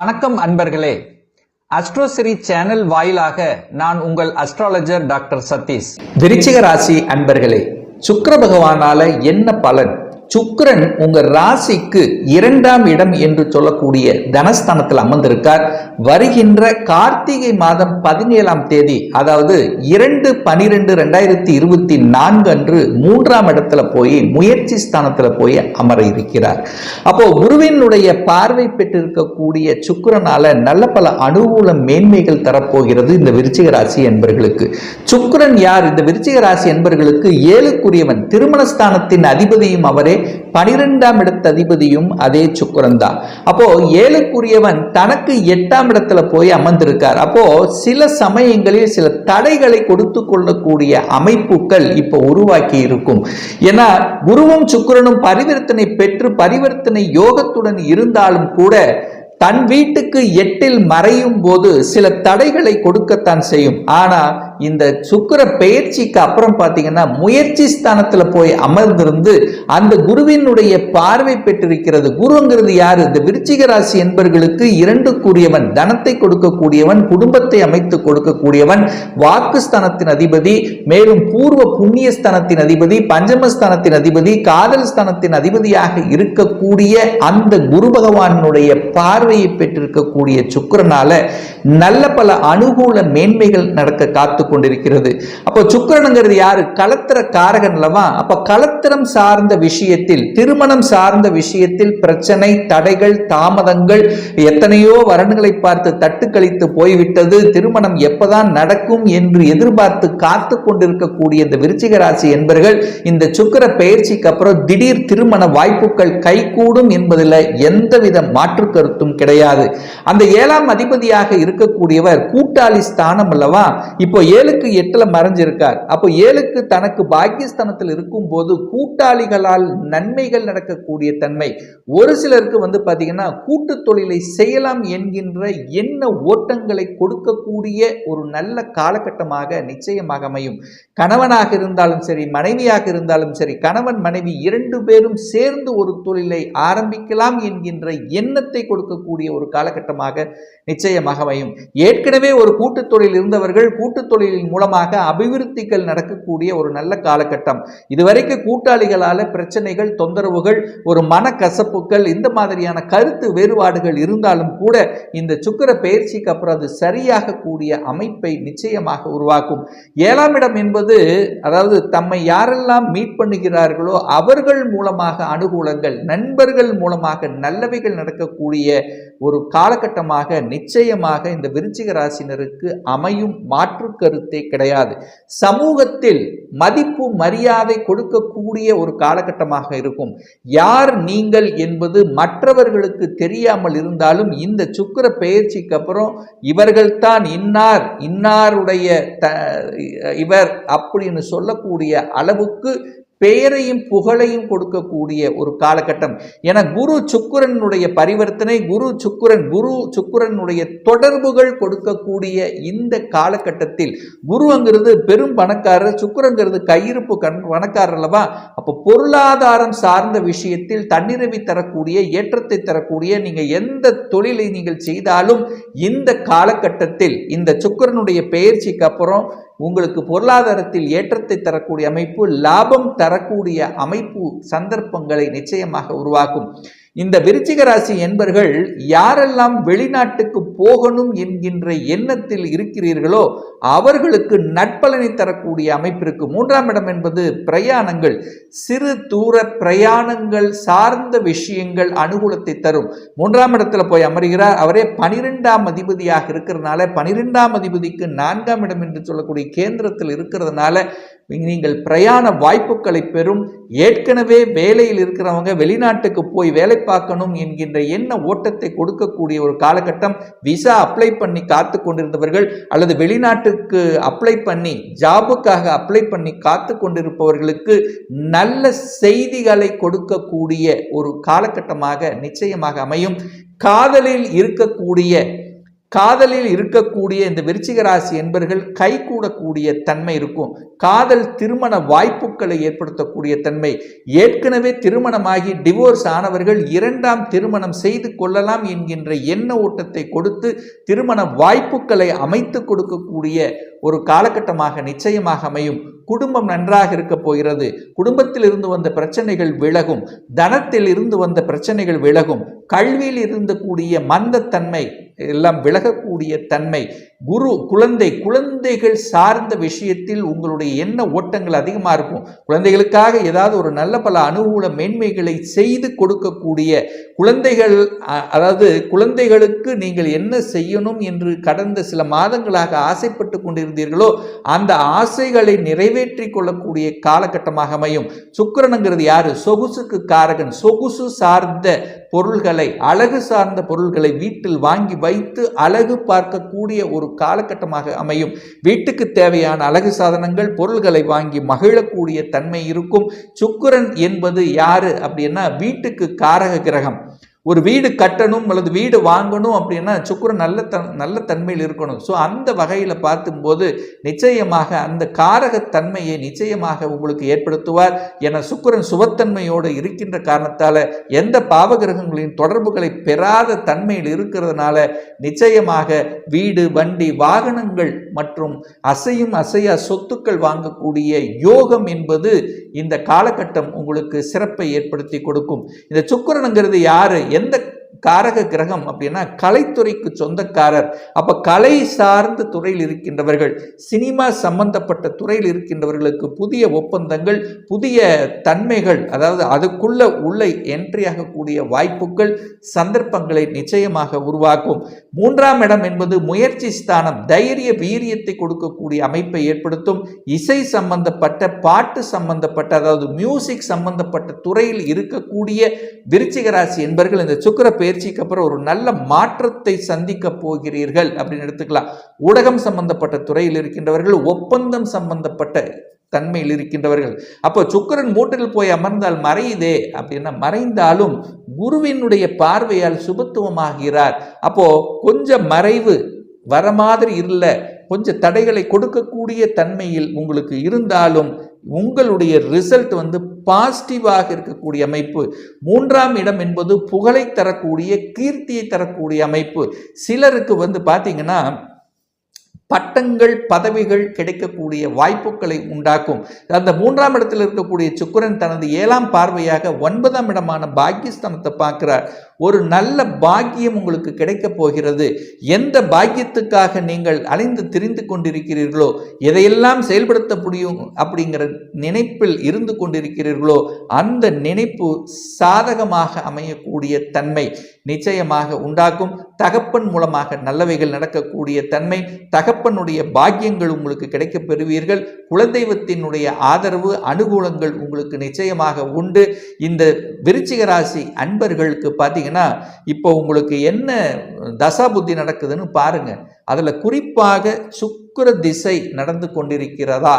வணக்கம் அன்பர்களே. அஸ்ட்ரோசிரி சேனல் வாயிலாக நான் உங்கள் அஸ்ட்ராலஜர் டாக்டர் சதீஷ். விருச்சிக ராசி அன்பர்களே சுக்கர பகவானால என்ன பலன்? சுக்கரன் உங்க ராசிக்கு இரண்டாம் இடம் என்று சொல்லக்கூடிய தனஸ்தானத்தில் அமர்ந்திருக்கார். வருகின்ற கார்த்திகை மாதம் பதினேழாம் தேதி அதாவது இரண்டு பனிரெண்டு ரெண்டாயிரத்தி இருபத்தி நான்கு அன்று மூன்றாம் இடத்துல போய் முயற்சி ஸ்தானத்துல போய் அமர இருக்கிறார். அப்போ குருவினுடைய பார்வை பெற்றிருக்கக்கூடிய சுக்கரனால நல்ல பல அனுகூல மேன்மைகள் தரப்போகிறது இந்த விருச்சிக ராசி என்பர்களுக்கு. சுக்கரன் யார்? இந்த விருச்சிக ராசி என்பர்களுக்கு ஏழுக்குரியவன். திருமணஸ்தானத்தின் அதிபதியும் அவரே. பனிரெண்டாம் இடத்து அதிபதியும் அதே சுக்கரன் தான் அப்போ ஏழுக்குரியவன் தனக்கு எட்டாம் இடத்துல போய் அமர்ந்திருக்கார். அப்போ சில சமயங்களில் சில தடைகளை கொடுத்து கொள்ளக்கூடிய அமைப்புகள் இப்போ உருவாக்கி இருக்கும். ஏன்னா குருவும் சுக்கரனும் பரிவர்த்தனை பெற்று பரிவர்த்தனை யோகத்துடன் இருந்தாலும் கூட தன் வீட்டுக்கு எட்டில் மறையும் போது சில தடைகளை கொடுக்கத்தான் செய்யும். ஆனா இந்த சுக்கிர பெயர்ச்சிக்கு அப்புறம் பார்த்தீங்கன்னா முயற்சி ஸ்தானத்துல போய் அமர்ந்திருந்து அந்த குருவினுடைய பார்வை பெற்றிருக்கிறது. குருங்கிறது யாரு? இந்த விருச்சிக ராசி என்பர்களுக்கு இரண்டுக்குரியவன் தனத்தை கொடுக்கக்கூடியவன் குடும்பத்தை அமைத்து கொடுக்கக்கூடியவன் வாக்குஸ்தானத்தின் அதிபதி மேலும் பூர்வ புண்ணிய ஸ்தானத்தின் அதிபதி பஞ்சமஸ்தானத்தின் அதிபதி காதல் ஸ்தானத்தின் அதிபதியாக இருக்கக்கூடிய அந்த குரு பகவானுடைய பார்வையை பெற்றிருக்கக்கூடிய சுக்கிரனால நல்ல பல அனுகூல மேன்மைகள் நடக்க காத்து கொண்டிருக்கிறது. அப்போ சுக்கரனுங்கிறது யாரு? கலத்திர காரகன் அல்லவா? அப்ப கலத்திரம் சார்ந்த விஷயத்தில் திருமணம் சார்ந்த விஷயத்தில் பிரச்சனை தடைகள் தாமதங்கள் எத்தனையோ வரன்களை பார்த்து தட்டு கழித்து போய்விட்டது. திருமணம் எப்பதான் நடக்கும் என்று எதிர்பார்த்து காத்து கொண்டிருக்கக்கூடிய இந்த விருச்சிக ராசி என்பர்கள் இந்த சுக்கர பெயர்ச்சிக்கு அப்புறம் திடீர் திருமண வாய்ப்புகள் கைகூடும் என்பதில் எந்தவித மாற்று கருத்தும் கிடையாது. அந்த ஏழாம் அதிபதியாக இருக்கக்கூடியவர் கூட்டாளி ஸ்தானம் அல்லவா? இப்போ ஏழுக்கு எட்டுல மறைஞ்சிருக்கார். அப்போ ஏழுக்கு தனக்கு பாக்கியஸ்தானத்தில் இருக்கும் போது கூட்டாளிகளால் நன்மைகள் நடக்கக்கூடிய தன்மை. ஒரு சிலருக்கு வந்து பாத்தீங்கன்னா கூட்டு தொழிலை செய்யலாம் என்கின்ற எண்ண ஓட்டங்களை கொடுக்கக்கூடிய ஒரு நல்ல காலகட்டமாக நிச்சயமாக அமையும். கணவனாக இருந்தாலும் சரி மனைவியாக இருந்தாலும் சரி கணவன் மனைவி இரண்டு பேரும் சேர்ந்து ஒரு தொழிலை ஆரம்பிக்கலாம் என்கின்ற எண்ணத்தை கொடுக்கக்கூடிய ஒரு காலகட்டமாக நிச்சயமாக அமையும். ஏற்கனவே ஒரு கூட்டு தொழில் இருந்தவர்கள் கூட்டு தொழில் தொழிலின் மூலமாக அபிவிருத்திகள் நடக்கக்கூடிய ஒரு நல்ல காலகட்டம். இதுவரைக்கும் கூட்டாளிகளால பிரச்சனைகள் தொந்தரவுகள் ஒரு மனக்கசப்புகள் இந்த மாதிரியான கருத்து வேறுபாடுகள் இருந்தாலும் கூட இந்த சுக்கிர பயிற்சிக்கு அப்புறம் அது சரியாக கூடிய அமைப்பை நிச்சயமாக உருவாக்கும். ஏழாம் இடம் என்பது அதாவது தம்மை யாரெல்லாம் மீட் பண்ணுகிறார்களோ அவர்கள் மூலமாக அனுகூலங்கள் நண்பர்கள் மூலமாக நல்லவைகள் நடக்கக்கூடிய ஒரு காலகட்டமாக நிச்சயமாக இந்த விருச்சிக ராசினருக்கு அமையும் மாற்று கருத்து கிடையாது. சமூகத்தில் மதிப்பு மரியாதை கொடுக்கக்கூடிய ஒரு காலகட்டமாக இருக்கும். யார் நீங்கள் என்பது மற்றவர்களுக்கு தெரியாமல் இருந்தாலும் இந்த சுக்கிர பெயர்ச்சிக்கு அப்புறம் இவர்கள்தான் இன்னார் இன்னாருடைய த இவர் அப்படின்னு சொல்லக்கூடிய அளவுக்கு பெயரையும் புகழையும் கொடுக்கக்கூடிய ஒரு காலகட்டம். என குரு சுக்குரனுடைய பரிவர்த்தனை குரு சுக்கிரன் குரு சுக்கிரனுடைய தொடர்புகள் கொடுக்கக்கூடிய இந்த காலகட்டத்தில் குருங்கிறது பெரும் பணக்காரர் சுக்கிரங்கிறது கையிருப்பு கண் பணக்காரர் அல்லவா? அப்போ பொருளாதாரம் சார்ந்த விஷயத்தில் தன்னிறைவை தரக்கூடிய ஏற்றத்தை தரக்கூடிய நீங்கள் எந்த தொழிலை நீங்கள் செய்தாலும் இந்த காலகட்டத்தில் இந்த சுக்கிரனுடைய பெயர்ச்சிக்கு அப்புறம் உங்களுக்கு பொருளாதாரத்தில் ஏற்றத்தை தரக்கூடிய அமைப்பு லாபம் தரக்கூடிய அமைப்பு சந்தர்ப்பங்களை நிச்சயமாக உருவாக்கும். இந்த விருச்சிக ராசி என்பர்கள் யாரெல்லாம் வெளிநாட்டுக்கு போகணும் என்கின்ற எண்ணத்தில் இருக்கிறீர்களோ அவர்களுக்கு நட்பலனை தரக்கூடிய அமைப்பிற்கு மூன்றாம் இடம் என்பது பிரயாணங்கள். சிறு தூர பிரயாணங்கள் சார்ந்த விஷயங்கள் அனுகூலத்தை தரும். மூன்றாம் இடத்துல போய் அமர்கிறார். அவரே பனிரெண்டாம் அதிபதியாக இருக்கிறதுனால பனிரெண்டாம் அதிபதிக்கு நான்காம் இடம் என்று சொல்லக்கூடிய கேந்திரத்தில் இருக்கிறதுனால நீங்கள் பிரயாண வாய்ப்புகளை பெறும். ஏற்கனவே வேலையில் இருக்கிறவங்க வெளிநாட்டுக்கு போய் வேலை பார்க்கணும் என்கின்ற எண்ண ஓட்டத்தை கொடுக்கக்கூடிய ஒரு காலகட்டம். விசா அப்ளை பண்ணி காத்து கொண்டிருந்தவர்கள் அல்லது வெளிநாட்டுக்கு அப்ளை பண்ணி ஜாபுக்காக அப்ளை பண்ணி காத்து கொண்டிருப்பவர்களுக்கு நல்ல செய்திகளை கொடுக்கக்கூடிய ஒரு காலகட்டமாக நிச்சயமாக அமையும். காதலில் இருக்கக்கூடிய காதலில் இருக்கக்கூடிய இந்த விருச்சிக ராசி என்பர்கள் கைகூடக்கூடிய தன்மை இருக்கும். காதல் திருமண வாய்ப்புகளை ஏற்படுத்தக்கூடிய தன்மை. ஏற்கனவே திருமணமாகி டிவோர்ஸ் ஆனவர்கள் இரண்டாம் திருமணம் செய்து கொள்ளலாம் என்கின்ற எண்ண ஓட்டத்தை கொடுத்து திருமண வாய்ப்புகளை அமைத்து கொடுக்கக்கூடிய ஒரு காலகட்டமாக நிச்சயமாக அமையும். குடும்பம் நன்றாக இருக்க போகிறது. குடும்பத்தில் இருந்து வந்த பிரச்சனைகள் விலகும். தனத்தில் இருந்து வந்த பிரச்சனைகள் விலகும். கல்வியில் இருந்து கூடிய மந்தத்தன்மை எல்லாம் விலகக்கூடிய தன்மை. குரு குழந்தை குழந்தைகள் சார்ந்த விஷயத்தில் உங்களுடைய எண்ண ஓட்டங்கள் அதிகமாக இருக்கும். குழந்தைகளுக்காக ஏதாவது ஒரு நல்ல பல அனுகூல மேன்மைகளை செய்து கொடுக்கக்கூடிய குழந்தைகள் அதாவது குழந்தைகளுக்கு நீங்கள் என்ன செய்யணும் என்று கடந்த சில மாதங்களாக ஆசைப்பட்டு கொண்டிருந்தீர்களோ அந்த ஆசைகளை நிறைவேற்றி கொள்ளக்கூடிய காலகட்டமாக அமையும். சுக்கிரனுங்கிறது யாரு? சொகுசுக்கு காரகன். சொகுசு சார்ந்த பொருள்களை அழகு சார்ந்த பொருள்களை வீட்டில் வாங்கி வைத்து அழகு பார்க்கக்கூடிய ஒரு காலகட்டமாக அமையும். வீட்டுக்கு தேவையான அழகு சாதனங்கள் பொருள்களை வாங்கி மகிழக்கூடிய தன்மை இருக்கும். சுக்கிரன் என்பது யாரு அப்படின்னா வீட்டுக்கு காரக கிரகம். ஒரு வீடு கட்டணும் அல்லது வீடு வாங்கணும் அப்படின்னா சுக்கிரன் நல்ல தன் நல்ல தன்மையில் இருக்கணும். ஸோ அந்த வகையில் பார்க்கும்போது நிச்சயமாக அந்த காரகத்தன்மையை நிச்சயமாக உங்களுக்கு ஏற்படுத்துவார் என சுக்கிரன் சுபத்தன்மையோடு இருக்கின்ற காரணத்தால் எந்த பாவகிரகங்களின் தொடர்புகளை பெறாத தன்மையில் இருக்கிறதுனால நிச்சயமாக வீடு வண்டி வாகனங்கள் மற்றும் அசையும் அசையா சொத்துக்கள் வாங்கக்கூடிய யோகம் என்பது இந்த காலகட்டம் உங்களுக்கு சிறப்பை ஏற்படுத்தி கொடுக்கும். இந்த சுக்கிரனுங்கிறது யாரு? எந்த காரக கிரகம் அப்படின்னா கலைத்துறைக்கு சொந்தக்காரர். அப்போ கலை சார்ந்த துறையில் இருக்கின்றவர்கள் சினிமா சம்பந்தப்பட்ட துறையில் இருக்கின்றவர்களுக்கு புதிய ஒப்பந்தங்கள் புதிய தன்மைகள் அதாவது அதுக்குள்ள உள்ள என்ட்ரி ஆகக்கூடிய வாய்ப்புகள் சந்தர்ப்பங்களை நிச்சயமாக உருவாக்கும். மூன்றாம் இடம் என்பது முயற்சி ஸ்தானம் தைரிய வீரியத்தை கொடுக்கக்கூடிய அமைப்பை ஏற்படுத்தும். இசை சம்பந்தப்பட்ட பாட்டு சம்பந்தப்பட்ட அதாவது மியூசிக் சம்பந்தப்பட்ட துறையில் இருக்கக்கூடிய விருச்சிகராசி என்பர்கள் இந்த சுக்கரப்பே பயிற்சிக்கு அப்புறம் ஒரு நல்ல மாற்றத்தை சந்திக்க போகிறீர்கள் அப்படின்னு எடுத்துக்கலாம். ஊடகம் சம்பந்தப்பட்ட துறையில் இருக்கின்றவர்கள் ஒப்பந்தம் சம்பந்தப்பட்ட தன்மையில் இருக்கின்றவர்கள். அப்போ சுக்கிரன் மூட்டில் போய் அமர்ந்தால் மறையுதே அப்படின்னா மறைந்தாலும் குருவினுடைய பார்வையால் சுபத்துவமாகிறார். அப்போ கொஞ்சம் மறைவு வர மாதிரி இல்லை. கொஞ்சம் தடைகளை கொடுக்கக்கூடிய தன்மையில் உங்களுக்கு இருந்தாலும் உங்களுடைய ரிசல்ட் வந்து பாசிட்டிவாக இருக்கக்கூடிய அமைப்பு. மூன்றாம் இடம் என்பது புகழை தரக்கூடிய கீர்த்தியை தரக்கூடிய அமைப்பு. சிலருக்கு வந்து பார்த்தீங்கன்னா பட்டங்கள் பதவிகள் கிடைக்கக்கூடிய வாய்ப்புகளை உண்டாக்கும். அந்த மூன்றாம் இடத்தில் இருக்கக்கூடிய சுக்கிரன் தனது ஏழாம் பார்வையாக ஒன்பதாம் இடமான பாக்கியஸ்தானத்தை பார்க்கிறார். ஒரு நல்ல பாக்கியம் உங்களுக்கு கிடைக்கப் போகிறது. எந்த பாக்கியத்துக்காக நீங்கள் அலைந்து திரிந்து கொண்டிருக்கிறீர்களோ எதையெல்லாம் செயல்படுத்த முடியும் அப்படிங்கிற நினைப்பில் இருந்து கொண்டிருக்கிறீர்களோ அந்த நினைப்பு சாதகமாக அமையக்கூடிய தன்மை நிச்சயமாக உண்டாக்கும். தகப்பன் மூலமாக நல்லவைகள் நடக்கக்கூடிய தன்மை தகப்ப தகப்பனுடைய பாக்கியங்கள் உங்களுக்கு கிடைக்கப் பெறுவீர்கள். குலதெய்வத்தினுடைய ஆதரவு அனுகூலங்கள் உங்களுக்கு நிச்சயமாக உண்டு. இந்த விருச்சிக ராசி அன்பர்களுக்கு பார்த்தீங்கன்னா இப்போ உங்களுக்கு என்ன தசா புத்தி நடக்குதுன்னு பாருங்க. அதில் குறிப்பாக சுக்கிர திசை நடந்து கொண்டிருக்கிறதா?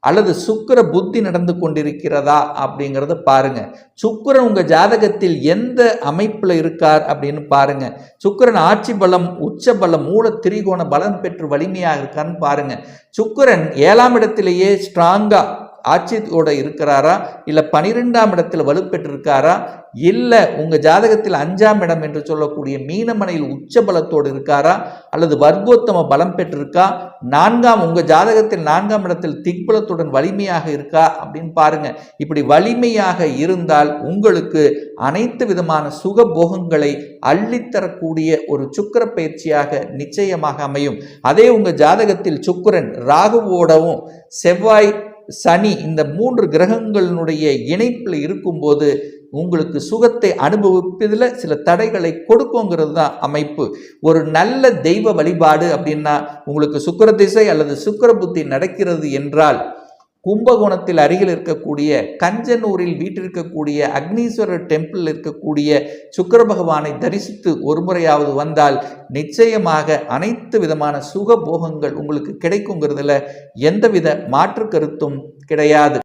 அல்லது சுக்கிர புத்தி நடந்து கொண்டிருக்கிறதா அப்படிங்கிறத பாருங்க. சுக்கிரன் உங்க ஜாதகத்தில் எந்த அமைப்புல இருக்கார் அப்படின்னு பாருங்க. சுக்கிரன் ஆட்சி பலம் உச்ச பலம் மூல திரிகோண பலம் பெற்று வலிமையாக இருக்கான்னு பாருங்க. சுக்கிரன் ஏழாம் இடத்திலேயே ஸ்ட்ராங்கா ஆட்சியோட இருக்கிறாரா? இல்லை பனிரெண்டாம் இடத்தில் வலுப்பெற்றிருக்காரா? இல்லை உங்கள் ஜாதகத்தில் அஞ்சாம் இடம் என்று சொல்லக்கூடிய மீனமனையில் உச்ச பலத்தோடு இருக்காரா? அல்லது வர்க்கோத்தம பலம் பெற்றிருக்கா? நான்காம் உங்கள் ஜாதகத்தில் நான்காம் இடத்தில் திக்பலத்துடன் வலிமையாக இருக்கா? அப்படின்னு பாருங்க. இப்படி வலிமையாக இருந்தால் உங்களுக்கு அனைத்து விதமான சுக போகங்களை அள்ளித்தரக்கூடிய ஒரு சுக்கிர பயிற்சியாக நிச்சயமாக அமையும். அதே உங்கள் ஜாதகத்தில் சுக்கிரன் ராகுவோடவும் செவ்வாய் சனி இந்த மூன்று கிரகங்களினுடைய இணைப்பில் இருக்கும்போது உங்களுக்கு சுகத்தை அனுபவிப்பதில் சில தடைகளை கொடுக்குங்கிறது தான் அமைப்பு. ஒரு நல்ல தெய்வ வழிபாடு அப்படின்னா உங்களுக்கு சுக்கிர திசை அல்லது சுக்கிர புத்தி நடக்கிறது என்றால் கும்பகோணத்தில் அருகில் இருக்கக்கூடிய கஞ்சனூரில் வீட்டிருக்கக்கூடிய அக்னீஸ்வரர் டெம்பிள் இருக்கக்கூடிய சுக்கர பகவானை தரிசித்து ஒரு முறையாவது வந்தால் நிச்சயமாக அனைத்து விதமான சுக போகங்கள் உங்களுக்கு கிடைக்குங்கிறதுல எந்தவித மாற்று கருத்தும் கிடையாது.